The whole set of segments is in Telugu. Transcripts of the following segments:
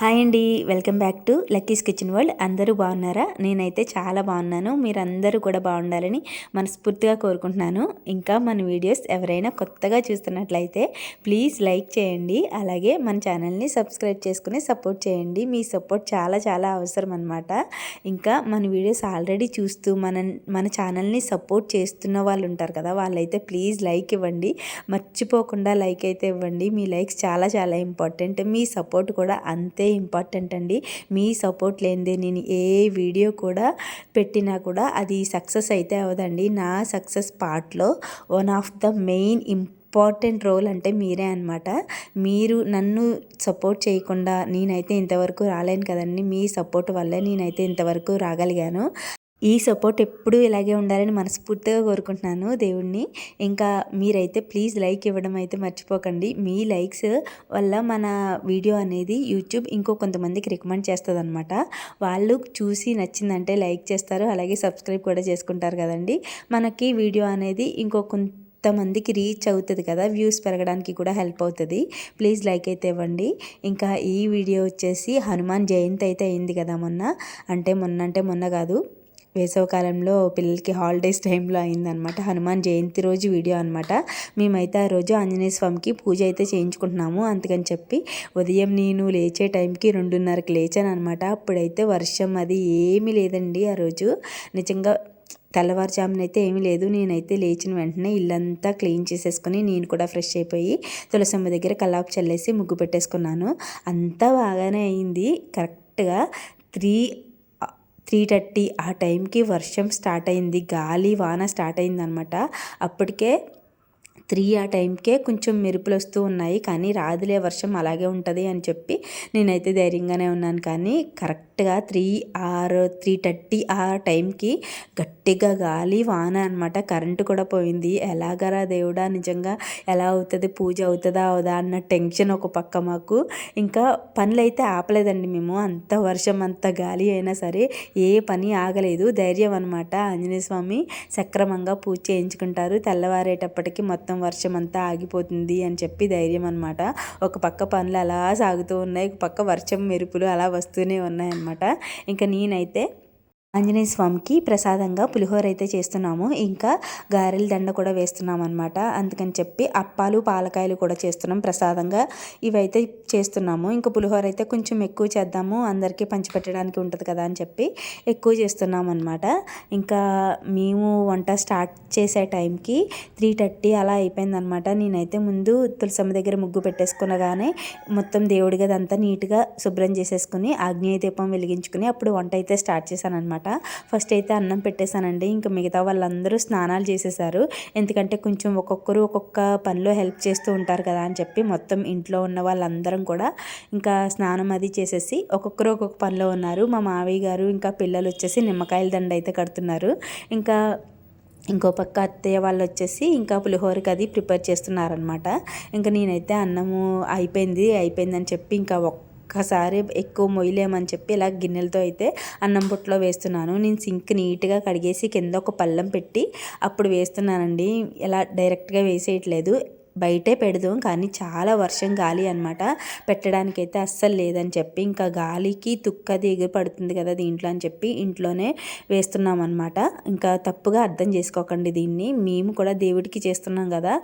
హాయ్ అండి welcome back to Lucky's kitchen world. అందరూ బాగున్నారా? నేనైతే చాలా బాగున్నాను. మీరందరూ కూడా బాగుండాలని మనస్ఫూర్తిగా కోరుకుంటున్నాను. ఇంకా మన వీడియోస్ ఎవరైనా కొత్తగా చూస్తున్నట్లయితే ప్లీజ్ లైక్ చేయండి. అలాగే మన ఛానల్ని సబ్స్క్రైబ్ చేసుకుని సపోర్ట్ చేయండి. మీ సపోర్ట్ చాలా చాలా అవసరం అనమాట ఇంకా మన వీడియోస్ ఆల్రెడీ చూస్తూ మన మన ఛానల్ని సపోర్ట్ చేస్తున్న వాళ్ళు ఉంటారు కదా వాళ్ళైతే ప్లీజ్ లైక్ ఇవ్వండి. మర్చిపోకుండా లైక్ అయితే ఇవ్వండి. మీ లైక్స్ చాలా చాలా ఇంపార్టెంట్. మీ సపోర్ట్ కూడా అంతే ఇంపార్టెంట్ అండి. మీ సపోర్ట్ లేనిదే నేను ఏ వీడియో కూడా పెట్టినా కూడా అది సక్సెస్ అయితే అవదండి నా సక్సెస్ పార్ట్లో one of the main important role అంటే మీరే అనమాట మీరు నన్ను సపోర్ట్ చేయకుండా నేనైతే ఇంతవరకు రాలేను కదండి. మీ సపోర్ట్ వల్లే నేనైతే ఇంతవరకు రాగలిగాను. ఈ సపోర్ట్ ఎప్పుడూ ఇలాగే ఉండాలని మనస్ఫూర్తిగా కోరుకుంటున్నాను దేవుణ్ణి. ఇంకా మీరైతే ప్లీజ్ లైక్ ఇవ్వడం అయితే మర్చిపోకండి. మీ లైక్స్ వల్ల మన వీడియో అనేది యూట్యూబ్ ఇంకో కొంతమందికి రికమెండ్ చేస్తుంది అనమాట వాళ్ళు చూసి నచ్చిందంటే లైక్ చేస్తారు. అలాగే సబ్స్క్రైబ్ కూడా చేసుకుంటారు కదండి. మనకి వీడియో అనేది ఇంకో కొంతమందికి రీచ్ అవుతుంది కదా. వ్యూస్ పెరగడానికి కూడా హెల్ప్ అవుతుంది. ప్లీజ్ లైక్ అయితే ఇవ్వండి. ఇంకా ఈ వీడియో వచ్చేసి హనుమాన్ జయంతి అయితే అయింది కదా మొన్న. అంటే మొన్న అంటే మొన్న కాదు. వేసవకాలంలో పిల్లలకి హాలిడేస్ టైంలో అయిందనమాట హనుమాన్ జయంతి రోజు వీడియో అనమాట మేమైతే ఆ రోజు ఆంజనేయ స్వామికి పూజ అయితే చేయించుకుంటున్నాము. అందుకని చెప్పి ఉదయం నేను లేచే టైంకి రెండున్నరకు లేచాను అనమాట అప్పుడైతే వర్షం అది ఏమీ లేదండి ఆ రోజు. నిజంగా తెల్లవారుజామున అయితే ఏమీ లేదు. నేనైతే లేచిన వెంటనే ఇల్లంతా క్లీన్ చేసేసుకొని నేను కూడా ఫ్రెష్ అయిపోయి తులసమ్మ దగ్గర కల్లాపు చల్లేసి ముగ్గు పెట్టేసుకున్నాను. అంతా బాగానే అయింది. కరెక్ట్గా త్రీ త్రీ థర్టీ ఆ టైంకి వర్షం స్టార్ట్ అయింది గాలి వాన స్టార్ట్ అయింది అనమాట అప్పటికే త్రీ ఆ టైంకే కొంచెం మెరుపులు వస్తూ ఉన్నాయి. కానీ రాదులే వర్షం అలాగే ఉంటుంది అని చెప్పి నేనైతే ధైర్యంగానే ఉన్నాను. కానీ కరెక్ట్గా త్రీ ఆర్ త్రీ థర్టీ ఆ టైంకి గట్టిగా గాలి వాన అనమాట కరెంటు కూడా పోయింది. ఎలాగరా దేవుడా నిజంగా ఎలా అవుతుంది పూజ అవుతుందా అవుదా అన్న టెన్షన్ ఒక పక్క మాకు. ఇంకా పనులు అయితే ఆపలేదండి మేము. అంత వర్షం అంత గాలి అయినా సరే ఏ పని ఆగలేదు. ధైర్యం అనమాట ఆంజనేయ స్వామి సక్రమంగా పూజ చేయించుకుంటారు. తెల్లవారేటప్పటికి మొత్తం మొత్తం వర్షం అంతా ఆగిపోతుంది అని చెప్పి ధైర్యం అనమాట ఒక పక్క పనులు అలా సాగుతూ ఉన్నాయి ఒక పక్క వర్షం మెరుపులు అలా వస్తూనే ఉన్నాయన్నమాట. ఇంకా నేనైతే ఆంజనేయ స్వామికి ప్రసాదంగా పులిహోర అయితే చేస్తున్నాము. ఇంకా గారెల దండ కూడా వేస్తున్నాం అనమాట అందుకని చెప్పి అప్పాలు పాలకాయలు కూడా చేస్తున్నాం. ప్రసాదంగా ఇవైతే చేస్తున్నాము. ఇంకా పులిహోర అయితే కొంచెం ఎక్కువ చేద్దాము. అందరికీ పంచిపెట్టడానికి ఉంటుంది కదా అని చెప్పి ఎక్కువ చేస్తున్నాం అనమాట ఇంకా మేము వంట స్టార్ట్ చేసే టైంకి త్రీ థర్టీ అలా అయిపోయిందనమాట నేనైతే ముందు తులసమ్మ దగ్గర ముగ్గు పెట్టేసుకునగానే మొత్తం దేవుడి గదంతా నీట్గా శుభ్రం చేసేసుకుని ఆగ్నేయ దీపం వెలిగించుకుని అప్పుడు వంట అయితే స్టార్ట్ చేశాను అనమాట అనమాట. ఫస్ట్ అయితే అన్నం పెట్టేశానండి. ఇంకా మిగతా వాళ్ళందరూ స్నానాలు చేసేసారు ఎందుకంటే కొంచెం ఒక్కొక్కరు ఒక్కొక్క పనిలో హెల్ప్ చేస్తూ ఉంటారు కదా అని చెప్పి మొత్తం ఇంట్లో ఉన్న వాళ్ళందరం కూడా ఇంకా స్నానం అది చేసేసి ఒక్కొక్కరు ఒక్కొక్క పనిలో ఉన్నారు. మా మావయ్య గారు ఇంకా పిల్లలు వచ్చేసి నిమ్మకాయల దండ అయితే కడుతున్నారు. ఇంకా ఇంకో పక్క అత్తయ్య వాళ్ళు వచ్చేసి ఇంకా పులిహోరకి అది ప్రిపేర్ చేస్తున్నారనమాట ఇంకా నేనైతే అన్నము అయిపోయింది అయిపోయిందని చెప్పి ఇంకా ఒక్క ఒక్కసారి ఎక్కువ మొయ్యలేమని చెప్పి ఇలా గిన్నెలతో అయితే అన్నం పొట్టులో వేస్తున్నాను. నేను సింక్ నీట్గా కడిగేసి కింద ఒక పళ్ళం పెట్టి అప్పుడు వేస్తున్నానండి. ఇలా డైరెక్ట్గా వేసేయట్లేదు. బయటే పెడదాం కానీ చాలా వర్షం గాలి అనమాట పెట్టడానికైతే అస్సలు లేదని చెప్పి ఇంకా గాలికి తుక్కది ఎగురు పడుతుంది కదా దీంట్లో అని చెప్పి ఇంట్లోనే వేస్తున్నాం అనమాట ఇంకా తప్పుగా అర్థం చేసుకోకండి దీన్ని. మేము కూడా దేవుడికి చేస్తున్నాం కదా.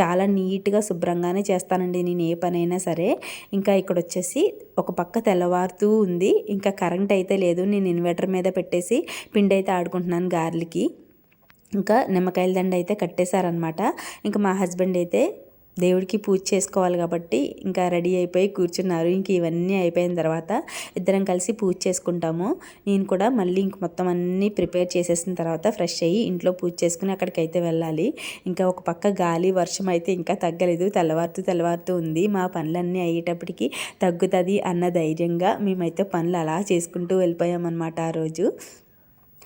చాలా నీట్గా శుభ్రంగానే చేస్తానండి నేను ఏ పనైనా సరే. ఇంకా ఇక్కడ వచ్చేసి ఒక పక్క తెల్లవారుతూ ఉంది. ఇంకా కరెంట్ అయితే లేదు. నేను ఇన్వర్టర్ మీద పెట్టేసి పిండి అయితే ఆడుకుంటున్నాను గార్లకి ఇంకా నిమ్మకాయల దండ అయితే కట్టేశారనమాట ఇంకా మా హస్బెండ్ అయితే దేవుడికి పూజ చేసుకోవాలి కాబట్టి ఇంకా రెడీ అయిపోయి కూర్చున్నారు. ఇంక ఇవన్నీ అయిపోయిన తర్వాత ఇద్దరం కలిసి పూజ చేసుకుంటాము. నేను కూడా మళ్ళీ ఇంక మొత్తం అన్నీ ప్రిపేర్ చేసేసిన తర్వాత ఫ్రెష్ అయ్యి ఇంట్లో పూజ చేసుకుని అక్కడికైతే వెళ్ళాలి. ఇంకా ఒక పక్క గాలి వర్షం అయితే ఇంకా తగ్గలేదు. తెల్లవారుతూ తెల్లవారుతూ ఉంది. మా పనులన్నీ అయ్యేటప్పటికి తగ్గుతుంది అన్న ధైర్యంగా మేమైతే పనులు అలా చేసుకుంటూ వెళ్ళిపోయామన్నమాట ఆ రోజు.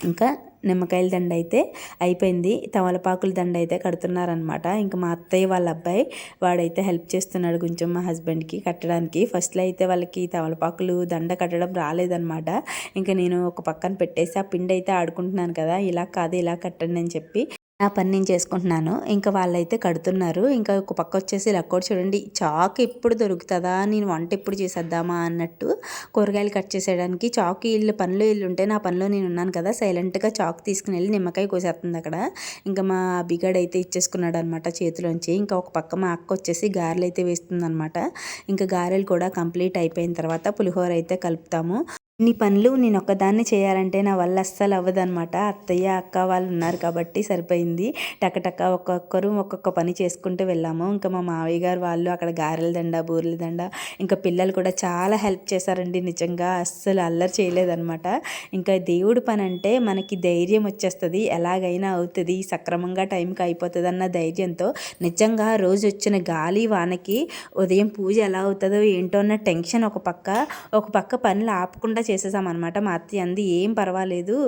ఇంకా నిమ్మకాయల దండ అయితే అయిపోయింది. తమలపాకుల దండ అయితే కడుతున్నారనమాట ఇంకా మా అత్తయ్య వాళ్ళ అబ్బాయి వాడైతే హెల్ప్ చేస్తున్నాడు కొంచెం మా హస్బెండ్కి కట్టడానికి. ఫస్ట్లో అయితే వాళ్ళకి తమలపాకులు దండ కట్టడం రాలేదనమాట ఇంకా నేను ఒక పక్కన పెట్టేసి ఆ పిండి అయితే ఆడుకుంటున్నాను కదా ఇలా కాదు ఇలా కట్టండి అని చెప్పి నా పని నేను చేసుకుంటున్నాను. ఇంకా వాళ్ళైతే కడుతున్నారు. ఇంకా ఒక పక్క వచ్చేసి లక్కోడు చూడండి చాకు ఎప్పుడు దొరుకుతుందా? నేను వంట ఎప్పుడు చేసేద్దామా అన్నట్టు కూరగాయలు కట్ చేసేయడానికి చాకు వీళ్ళు పనులు వీళ్ళు ఉంటే నా పనిలో నేను ఉన్నాను కదా సైలెంట్గా చాకు తీసుకుని వెళ్ళి నిమ్మకాయ కోసేస్తుంది అక్కడ. ఇంకా మా బిగాడైతే అయితే ఇచ్చేసుకున్నాడు అనమాట చేతిలోంచి. ఇంకా ఒక పక్క మా అక్క వచ్చేసి గారెలు అయితే వేస్తుంది అనమాట ఇంకా గారెలు కూడా కంప్లీట్ అయిపోయిన తర్వాత పులిహోర అయితే కలుపుతాము. ఇన్ని పనులు నేను ఒక్కదాన్ని చేయాలంటే నా వల్ల అస్సలు అవ్వదనమాట అత్తయ్య అక్క వాళ్ళు ఉన్నారు కాబట్టి సరిపోయింది. టకటక ఒక్కొక్కరు ఒక్కొక్క పని చేసుకుంటూ వెళ్ళాము. ఇంకా మా మావయ్య గారు వాళ్ళు అక్కడ గారెల దండ బూరెల దండ ఇంకా పిల్లలు కూడా చాలా హెల్ప్ చేశారండి నిజంగా. అస్సలు అల్లరి చేయలేదన్నమాట. ఇంకా దేవుడి పని అంటే మనకి ధైర్యం వచ్చేస్తుంది. ఎలాగైనా అవుతుంది. సక్రమంగా టైంకి అయిపోతుంది అన్న ధైర్యంతో నిజంగా రోజు వచ్చిన గాలి వానకి ఉదయం పూజ ఎలా అవుతుందో ఏంటో అన్న టెన్షన్ ఒక పక్క ఒక పక్క పనులు ఆపకుండా చేసేసామన్నమాట. మా అత్తయ్య అంది ఏం పర్వాలేదు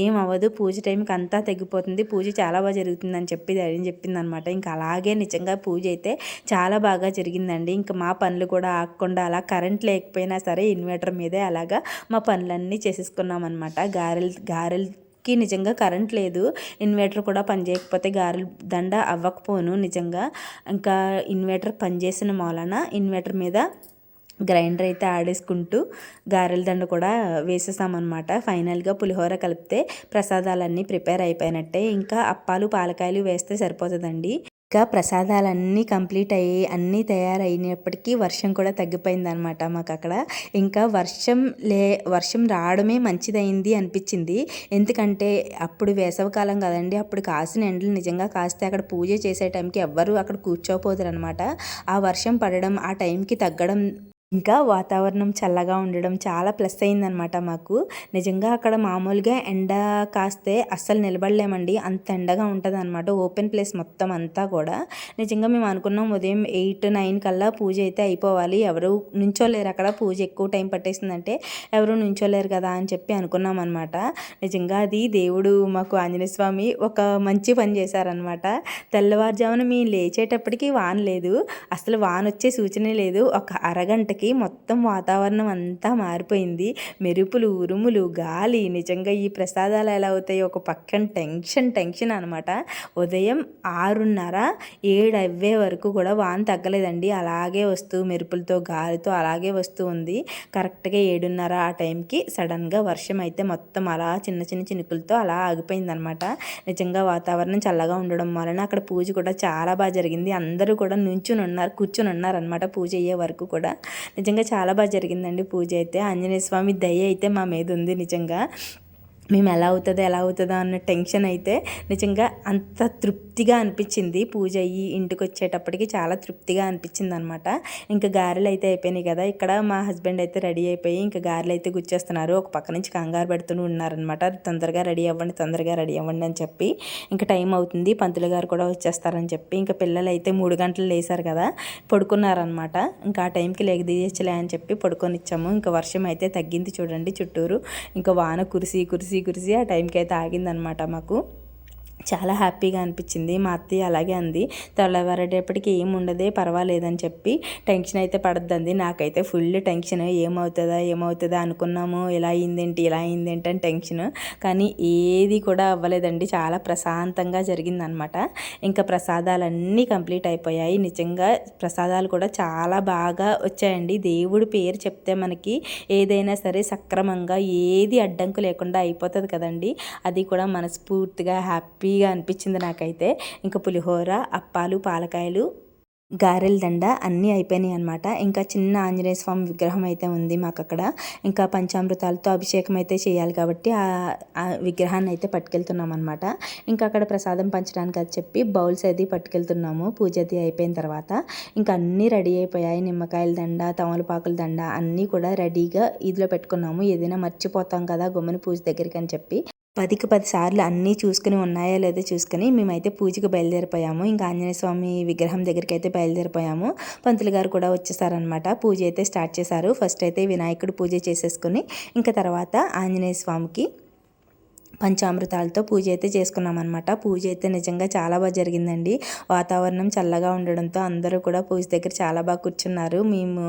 ఏం అవ్వదు పూజ టైంకి అంతా తగ్గిపోతుంది పూజ చాలా బాగా జరుగుతుందని చెప్పి చెప్పింది అని చెప్పిందనమాట ఇంకా అలాగే నిజంగా పూజ అయితే చాలా బాగా జరిగిందండి. ఇంకా మా పనులు కూడా ఆగకుండా అలా కరెంట్ లేకపోయినా సరే ఇన్వర్టర్ మీదే అలాగా మా పనులన్నీ చేసేసుకున్నాం అనమాట గారెలు గారెలు కి నిజంగా కరెంట్ లేదు. ఇన్వర్టర్ కూడా పనిచేయకపోతే గారెలు దండ అవ్వకపోను నిజంగా. ఇంకా ఇన్వర్టర్ పనిచేసిన మూలన ఇన్వర్టర్ మీద గ్రైండర్ అయితే ఆడేసుకుంటూ గారెల దండ కూడా వేసేసామన్నమాట. ఫైనల్గా పులిహోర కలిపితే ప్రసాదాలన్నీ ప్రిపేర్ అయిపోయినట్టే. ఇంకా అప్పాలు పాలకాయలు వేస్తే సరిపోతుందండి. ఇంకా ప్రసాదాలన్నీ కంప్లీట్ అయ్యి అన్నీ తయారైనప్పటికీ వర్షం కూడా తగ్గిపోయిందనమాట మాకు అక్కడ ఇంకా వర్షం లే వర్షం రావడమే మంచిదైంది అనిపించింది. ఎందుకంటే అప్పుడు వేసవకాలం కదండి అప్పుడు కాసిన ఎండలు నిజంగా కాస్తే అక్కడ పూజ చేసే టైంకి ఎవ్వరూ అక్కడ కూర్చోపోదురు అనమాట ఆ వర్షం పడడం ఆ టైంకి తగ్గడం ఇంకా వాతావరణం చల్లగా ఉండడం చాలా ప్లస్ అయిందనమాట మాకు. నిజంగా అక్కడ మామూలుగా ఎండ కాస్తే అస్సలు నిలబడలేమండి. అంత ఎండగా ఉంటుంది అనమాట ఓపెన్ ప్లేస్ మొత్తం అంతా కూడా. నిజంగా మేము అనుకున్నాం ఉదయం ఎయిట్ నైన్ కల్లా పూజ అయితే అయిపోవాలి. ఎవరు నుంచోలేరు అక్కడ పూజ ఎక్కువ టైం పట్టేసిందంటే ఎవరు నుంచోలేరు కదా అని చెప్పి అనుకున్నాం అనమాట నిజంగా అది దేవుడు మాకు ఆంజనేయ స్వామి ఒక మంచి పని చేశారనమాట తెల్లవారుజామున మేము లేచేటప్పటికి వాన లేదు. అసలు వాన వచ్చే సూచనే లేదు. ఒక అరగంటకి వచ్చేసరికి మొత్తం వాతావరణం అంతా మారిపోయింది. మెరుపులు ఉరుములు గాలి నిజంగా ఈ ప్రసాదాలు ఎలా అవుతాయి ఒక పక్కన టెన్షన్ టెన్షన్ అనమాట ఉదయం ఆరున్నర ఏడు అవ్వే వరకు కూడా వాన తగ్గలేదండి. అలాగే వస్తూ మెరుపులతో గాలితో అలాగే వస్తూ ఉంది. కరెక్ట్గా ఏడున్నర ఆ టైంకి సడన్గా వర్షం అయితే మొత్తం అలా చిన్న చిన్న చినుకులతో అలా ఆగిపోయిందనమాట నిజంగా వాతావరణం చల్లగా ఉండడం వలన అక్కడ పూజ కూడా చాలా బాగా జరిగింది. అందరూ కూడా నుంచుని ఉన్నారు కూర్చుని ఉన్నారనమాట పూజ అయ్యే వరకు కూడా. నిజంగా చాలా బాగా జరిగిందండి పూజ అయితే. ఆంజనేయ స్వామి దయ అయితే మా మీద ఉంది నిజంగా. మేము ఎలా అవుతుందో ఎలా అవుతుందో అన్న టెన్షన్ అయితే నిజంగా అంత తృప్తిగా అనిపించింది. పూజ అయ్యి ఇంటికి వచ్చేటప్పటికి చాలా తృప్తిగా అనిపించింది అనమాట ఇంకా గారెలు అయితే అయిపోయినాయి కదా ఇక్కడ మా హస్బెండ్ అయితే రెడీ అయిపోయి ఇంకా గారెలు అయితే గుచ్చేస్తున్నారు. ఒక పక్క నుంచి కంగారు పెడుతూ ఉన్నారనమాట. తొందరగా రెడీ అవ్వండి తొందరగా రెడీ అవ్వండి అని చెప్పి ఇంకా టైం అవుతుంది. పంతులు గారు కూడా వచ్చేస్తారని చెప్పి ఇంకా పిల్లలు అయితే మూడు గంటలు లేసారు కదా పడుకున్నారనమాట. ఇంకా ఆ టైంకి లేక తీయచ్చలే అని చెప్పి పడుకొని ఇచ్చాము ఇంకా వర్షం అయితే తగ్గింది చూడండి చుట్టూరు. ఇంకా వాన కురిసి కురిసి కురిసి ఆ టైంకి అయితే ఆగిందనమాట మాకు. చాలా హ్యాపీగా అనిపించింది. మా అత్తయ్య అలాగే అంది. తెల్లవారేటప్పటికి ఏం ఉండదే పర్వాలేదని చెప్పి టెన్షన్ అయితే పడద్దండి నాకైతే ఫుల్ టెన్షన్. ఏమవుతుందా ఏమవుతుందా అనుకున్నాము. ఇలా అయిందేంటి ఇలా అయిందేంటి అని టెన్షన్. కానీ ఏది కూడా అవ్వలేదండి. చాలా ప్రశాంతంగా జరిగిందనమాట ఇంకా ప్రసాదాలన్నీ కంప్లీట్ అయిపోయాయి. నిజంగా ప్రసాదాలు కూడా చాలా బాగా వచ్చాయండి. దేవుడి పేరు చెప్తే మనకి ఏదైనా సరే సక్రమంగా ఏది అడ్డంకు లేకుండా అయిపోతుంది కదండి. అది కూడా మనస్ఫూర్తిగా హ్యాపీ టేస్టీగా అనిపించింది నాకైతే. ఇంకా పులిహోర అప్పాలు పాలకాయలు గారెల దండ అన్నీ అయిపోయినాయి అనమాట ఇంకా చిన్న ఆంజనేయ స్వామి విగ్రహం అయితే ఉంది మాకు అక్కడ ఇంకా పంచామృతాలతో అభిషేకం అయితే చేయాలి కాబట్టి ఆ విగ్రహాన్ని అయితే పట్టుకెళ్తున్నాం అనమాట ఇంకా అక్కడ ప్రసాదం పంచడానికి అది చెప్పి బౌల్స్ అది పట్టుకెళ్తున్నాము. పూజ అది అయిపోయిన తర్వాత. ఇంకా అన్నీ రెడీ అయిపోయాయి. నిమ్మకాయల దండ తమలపాకుల దండ అన్నీ కూడా రెడీగా ఇదిలో పెట్టుకున్నాము. ఏదైనా మర్చిపోతాం కదా గుమ్మని పూజ దగ్గరికి అని చెప్పి. పదికి పది సార్లు అన్నీ చూసుకుని ఉన్నాయా లేదో చూసుకుని మేమైతే పూజకి బయలుదేరిపోయాము. ఇంకా ఆంజనేయ స్వామి విగ్రహం దగ్గరికి అయితే బయలుదేరిపోయాము. పంతులు గారు కూడా వచ్చేసారనమాట పూజ అయితే స్టార్ట్ చేశారు. ఫస్ట్ అయితే వినాయకుడు పూజ చేసేసుకుని ఇంకా తర్వాత ఆంజనేయ స్వామికి పంచామృతాలతో పూజ అయితే చేసుకున్నామన్నమాట. పూజ అయితే నిజంగా చాలా బాగా జరిగిందండి. వాతావరణం చల్లగా ఉండడంతో అందరూ కూడా పూజ దగ్గర చాలా బాగా కూర్చున్నారు. మేము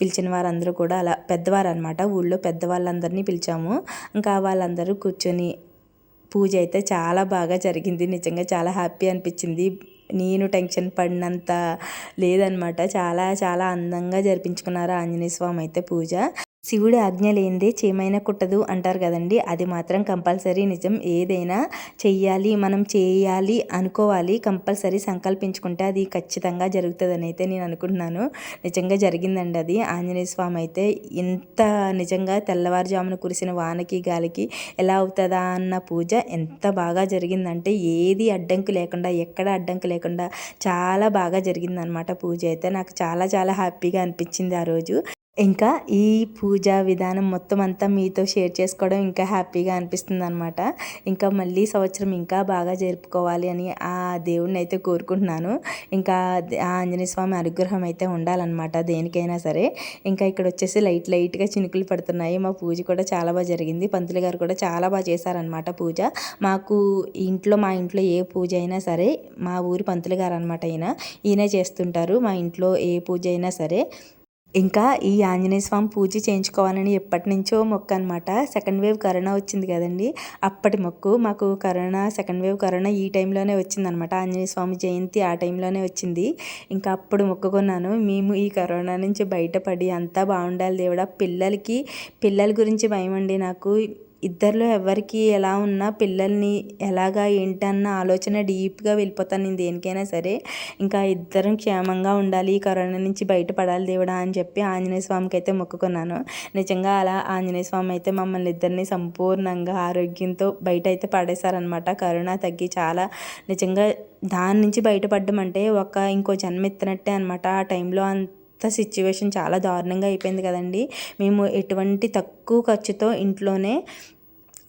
పిలిచిన వారందరూ కూడా అలా పెద్దవారు అనమాట ఊళ్ళో పెద్దవాళ్ళందరినీ పిలిచాము. ఇంకా వాళ్ళందరూ కూర్చొని పూజ అయితే చాలా బాగా జరిగింది. నిజంగా చాలా హ్యాపీ అనిపించింది. నేను టెన్షన్ పడినంత లేదనమాట. చాలా చాలా అందంగా జరిపించుకున్నారు ఆంజనేయ స్వామి అయితే పూజ. శివుడి ఆజ్ఞ లేనిదే చేయమైన కుట్టదు అంటారు కదండి. అది మాత్రం కంపల్సరీ నిజం. ఏదైనా చెయ్యాలి మనం చేయాలి అనుకోవాలి కంపల్సరీ సంకల్పించుకుంటే అది ఖచ్చితంగా జరుగుతుందని అయితే నేను అనుకుంటున్నాను. నిజంగా జరిగిందండి అది. ఆంజనేయ స్వామి అయితే ఎంత నిజంగా తెల్లవారుజామున కురిసిన వానకి గాలికి ఎలా అవుతుందా అన్న పూజ ఎంత బాగా జరిగిందంటే ఏది అడ్డంకి లేకుండా ఎక్కడ అడ్డంకి లేకుండా చాలా బాగా జరిగిందనమాట పూజ అయితే. నాకు చాలా చాలా హ్యాపీగా అనిపించింది ఆ రోజు. ఇంకా ఈ పూజా విధానం మొత్తం అంతా మీతో షేర్ చేసుకోవడం ఇంకా హ్యాపీగా అనిపిస్తుంది అనమాట ఇంకా మళ్ళీ సంవత్సరం ఇంకా బాగా జరుపుకోవాలి అని ఆ దేవుడిని అయితే కోరుకుంటున్నాను. ఇంకా ఆ ఆంజనేయ స్వామి అనుగ్రహం అయితే ఉండాలన్నమాట దేనికైనా సరే. ఇంకా ఇక్కడ వచ్చేసి లైట్ లైట్గా చినుకులు పడుతున్నాయి. మా పూజ కూడా చాలా బాగా జరిగింది. పంతులు గారు కూడా చాలా బాగా చేశారనమాట పూజ. మాకు ఇంట్లో మా ఇంట్లో ఏ పూజ అయినా సరే మా ఊరి పంతులు గారు అనమాట ఈయన. ఈయనే చేస్తుంటారు. మా ఇంట్లో ఏ పూజ అయినా సరే. ఇంకా ఈ ఆంజనేయ స్వామి పూజ చేయించుకోవాలని ఎప్పటి నుంచో మొక్క అనమాట సెకండ్ వేవ్ కరోనా వచ్చింది కదండి. అప్పటి మొక్కు మాకు కరోనా సెకండ్ వేవ్ కరోనా ఈ టైంలోనే వచ్చిందనమాట ఆంజనేయ స్వామి జయంతి ఆ టైంలోనే వచ్చింది. ఇంకా అప్పుడు మొక్కుకున్నాను. మేము ఈ కరోనా నుంచి బయటపడి అంతా బాగుండాలి దేవుడా. పిల్లలకి పిల్లల గురించి భయం అండి నాకు. ఇద్దరిలో ఎవరికి ఎలా ఉన్నా పిల్లల్ని ఎలాగా ఏంటన్న ఆలోచన డీప్గా వెళ్ళిపోతాను నేను దేనికైనా సరే. ఇంకా ఇద్దరం క్షేమంగా ఉండాలి ఈ కరోనా నుంచి బయటపడాలి దేవుడా అని చెప్పి ఆంజనేయ స్వామికి అయితే మొక్కుకున్నాను. నిజంగా అలా ఆంజనేయ స్వామి అయితే మమ్మల్ని ఇద్దరిని సంపూర్ణంగా ఆరోగ్యంతో బయట అయితే పడేశారనమాట కరోనా తగ్గి చాలా నిజంగా దాని నుంచి బయటపడడం అంటే ఒక ఇంకో జన్మ ఎత్తినట్టే అనమాట ఆ టైంలో అంత అంత సిచ్యువేషన్ చాలా దారుణంగా అయిపోయింది కదండి. మేము ఎటువంటి తక్కువ ఖర్చుతో ఇంట్లోనే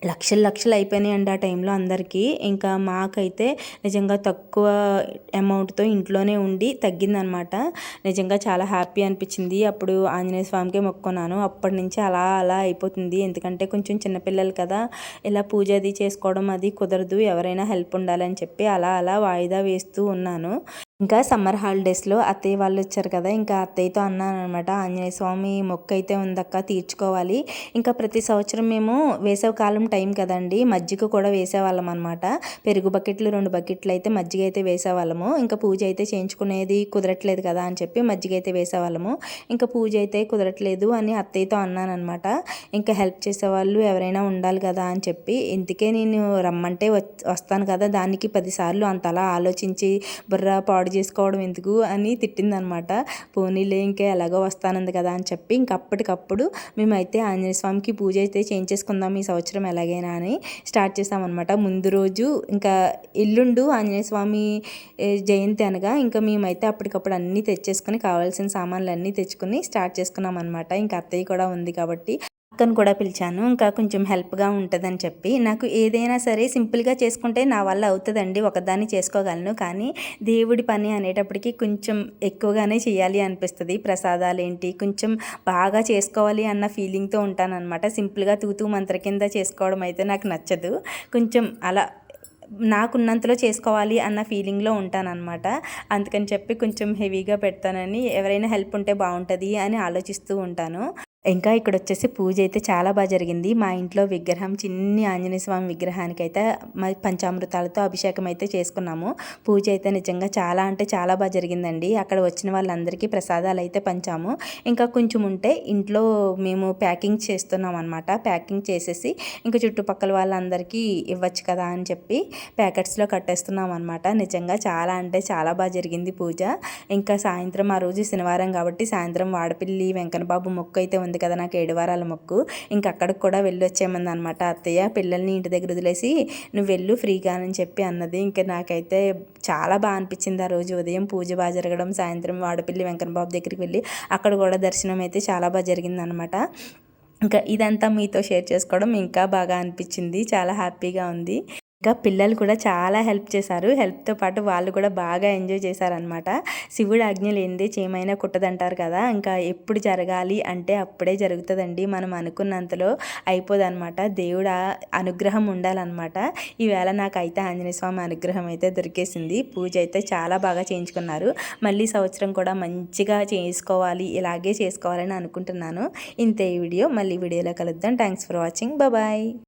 లక్షలు లక్షలు అయిపోయినాయండి ఆ టైంలో అందరికీ. ఇంకా మాకైతే నిజంగా తక్కువ అమౌంట్తో ఇంట్లోనే ఉండి తగ్గిందనమాట. నిజంగా చాలా హ్యాపీ అనిపించింది. అప్పుడు ఆంజనేయ స్వామికే మొక్కున్నాను అప్పటి నుంచి అలా అలా అయిపోతుంది. ఎందుకంటే కొంచెం చిన్నపిల్లలు కదా. ఇలా పూజ అది చేసుకోవడం అది కుదరదు. ఎవరైనా హెల్ప్ ఉండాలని చెప్పి అలా అలా వాయిదా వేస్తూ ఉన్నాను. ఇంకా సమ్మర్ హాలిడేస్లో అత్తయ్య వాళ్ళు వచ్చారు కదా ఇంకా అత్తయ్యతో అన్నానమాట ఆంజనేయ స్వామి మొక్క అయితే ఉందక్క తీర్చుకోవాలి. ఇంకా ప్రతి సంవత్సరం మేము వేసవి కాలం టైం కదండి మజ్జిగ కూడా వేసేవాళ్ళం అనమాట పెరుగు బకెట్లు రెండు బకెట్లు అయితే మజ్జిగ అయితే వేసేవాళ్ళము. ఇంకా పూజ అయితే చేయించుకునేది కుదరట్లేదు కదా అని చెప్పి మజ్జిగ అయితే వేసేవాళ్ళము. ఇంకా పూజ అయితే కుదరట్లేదు అని అత్తయ్యతో అన్నాను అనమాట ఇంకా హెల్ప్ చేసేవాళ్ళు ఎవరైనా ఉండాలి కదా అని చెప్పి ఇందుకే నేను రమ్మంటే వస్తాను కదా దానికి పదిసార్లు అంతలా ఆలోచించి బుర్ర పాడు పాడు చేసుకోవడం ఎందుకు అని తిట్టిందనమాట. పోనీలే ఇంకా ఎలాగో వస్తానంది కదా అని చెప్పి ఇంకప్పటికప్పుడు మేమైతే ఆంజనేయ స్వామికి పూజ అయితే చేయించేసుకుందాం ఈ సంవత్సరం ఎలాగైనా అని స్టార్ట్ చేసామన్నమాట ముందు రోజు ఇంకా ఎల్లుండు ఆంజనేయ స్వామి జయంతి అనగా ఇంకా మేమైతే అప్పటికప్పుడు అన్నీ తెచ్చేసుకుని కావాల్సిన సామాన్లు అన్నీ తెచ్చుకుని స్టార్ట్ చేసుకున్నాం అనమాట ఇంకా అత్తయ్య కూడా ఉంది కాబట్టి అక్కను కూడా పిలిచాను. ఇంకా కొంచెం హెల్ప్గా ఉంటుందని చెప్పి నాకు ఏదైనా సరే సింపుల్గా చేసుకుంటే నా వల్ల అవుతుందండి ఒకదాన్ని చేసుకోగలను. కానీ దేవుడి పని అనేటప్పటికి కొంచెం ఎక్కువగానే చేయాలి అనిపిస్తుంది. ప్రసాదాలు ఏంటి కొంచెం బాగా చేసుకోవాలి అన్న ఫీలింగ్తో ఉంటానన్నమాట. సింపుల్గా తూతూ మంత్ర కింద చేసుకోవడం అయితే నాకు నచ్చదు. కొంచెం అలా నాకున్నంతలో చేసుకోవాలి అన్న ఫీలింగ్లో ఉంటానన్నమాట. అందుకని చెప్పి కొంచెం హెవీగా పెడతానని ఎవరైనా హెల్ప్ ఉంటే బాగుంటుంది అని ఆలోచిస్తూ ఉంటాను. ఇంకా ఇక్కడ వచ్చేసి పూజ అయితే చాలా బాగా జరిగింది. మా ఇంట్లో విగ్రహం చిన్ని ఆంజనేయ స్వామి విగ్రహానికి అయితే పంచామృతాలతో అభిషేకం అయితే చేసుకున్నాము. పూజ అయితే నిజంగా చాలా అంటే చాలా బాగా జరిగిందండి. అక్కడ వచ్చిన వాళ్ళందరికీ ప్రసాదాలు అయితే పంచాము. ఇంకా కొంచెం ఉంటే ఇంట్లో మేము ప్యాకింగ్ చేస్తున్నాం అనమాట ప్యాకింగ్ చేసేసి ఇంకా చుట్టుపక్కల వాళ్ళందరికీ ఇవ్వచ్చు కదా అని చెప్పి ప్యాకెట్స్లో కట్టేస్తున్నాం అనమాట నిజంగా చాలా అంటే చాలా బాగా జరిగింది పూజ. ఇంకా సాయంత్రం ఆ రోజు శనివారం కాబట్టి సాయంత్రం వాడపిల్లి వెంకటబాబు మొక్క అయితే ఉంది కదా నాకు ఏడు వారాల మొక్కు. ఇంకా అక్కడికి కూడా వెళ్ళి వచ్చేమంది అనమాట అత్తయ్య పిల్లల్ని ఇంటి దగ్గర వదిలేసి నువ్వు వెళ్ళు ఫ్రీగా అని చెప్పి అన్నది. ఇంకా నాకైతే చాలా బాగా అనిపించింది ఆ రోజు. ఉదయం పూజ బాగా జరగడం సాయంత్రం వాడపల్లి వెంకటబాబు దగ్గరికి వెళ్ళి అక్కడ కూడా దర్శనం అయితే చాలా బాగా జరిగిందనమాట ఇంకా ఇదంతా మీతో షేర్ చేసుకోవడం ఇంకా బాగా అనిపించింది. చాలా హ్యాపీగా ఉంది. ఇంకా పిల్లలు కూడా చాలా హెల్ప్ చేశారు. హెల్ప్తో పాటు వాళ్ళు కూడా బాగా ఎంజాయ్ చేశారనమాట శివుడు ఆజ్ఞలు లేనిదే చేయమైనా కుట్టదంటారు కదా. ఇంకా ఎప్పుడు జరగాలి అంటే అప్పుడే జరుగుతుందండి. మనం అనుకున్నంతలో అయిపోదన్నమాట. దేవుడు అనుగ్రహం ఉండాలన్నమాట. ఈవేళ నాకు అయితే ఆంజనేయ స్వామి అనుగ్రహం అయితే దొరికేసింది. పూజ అయితే చాలా బాగా చేయించుకున్నారు. మళ్ళీ సంవత్సరం కూడా మంచిగా చేసుకోవాలి ఇలాగే చేసుకోవాలని అనుకుంటున్నాను. ఇంతే ఈ వీడియో. మళ్ళీ వీడియోలో కలుద్దాం. Thanks for watching. బాయ్.